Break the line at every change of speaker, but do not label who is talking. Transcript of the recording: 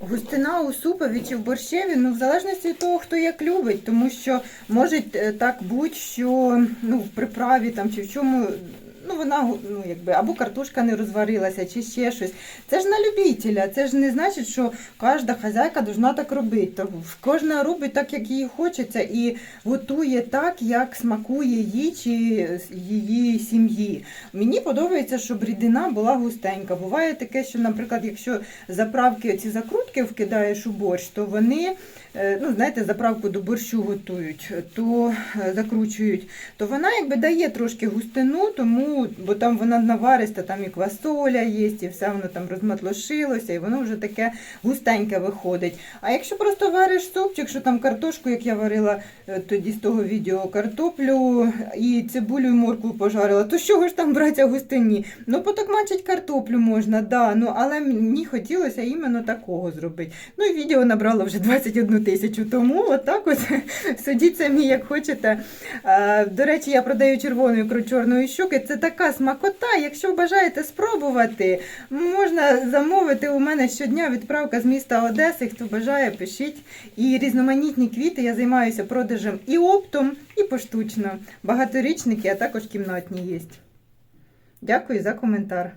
Густина у супові чи в борщеві, ну в залежності від того, хто як любить, тому що може е, так бути, що ну, в приправі там чи в чому. Ну, вона ну, якби або картошка не розварилася, чи ще щось. Це ж на любителя. Це ж не значить, що кожна хазяйка должна так робити. Кожна робить так, як їй хочеться, і готує так, як смакує їй чи її сім'ї. Мені подобається, щоб рідина була густенька. Буває таке, що, наприклад, якщо заправки ці закрутки вкидаєш у борщ, то вони, е, ну знаєте, заправку до борщу готують, то е, закручують, то вона якби дає трошки густину, тому бо там вона навариста, там і квасоля є, і все воно там розматлошилося, і воно вже таке густеньке виходить. А якщо просто вариш супчик, що там картошку, як я варила е, тоді з того відео, картоплю і цибулю і моркву пожарила, то з чого ж там брати густині? Ну, потокмачить картоплю можна, да, ну, але мені хотілося іменно такого зробити. Ну і відео набрало вже 21 тисячу, тому отак от судіть самі, як хочете. До речі, я продаю червону ікру чорної щуки. Це така смакота. Якщо бажаєте спробувати, можна замовити у мене щодня відправка з міста Одеси. Хто бажає, пишіть. І різноманітні квіти я займаюся продажем і оптом, і поштучно. Багаторічники, а також кімнатні є. Дякую за коментар.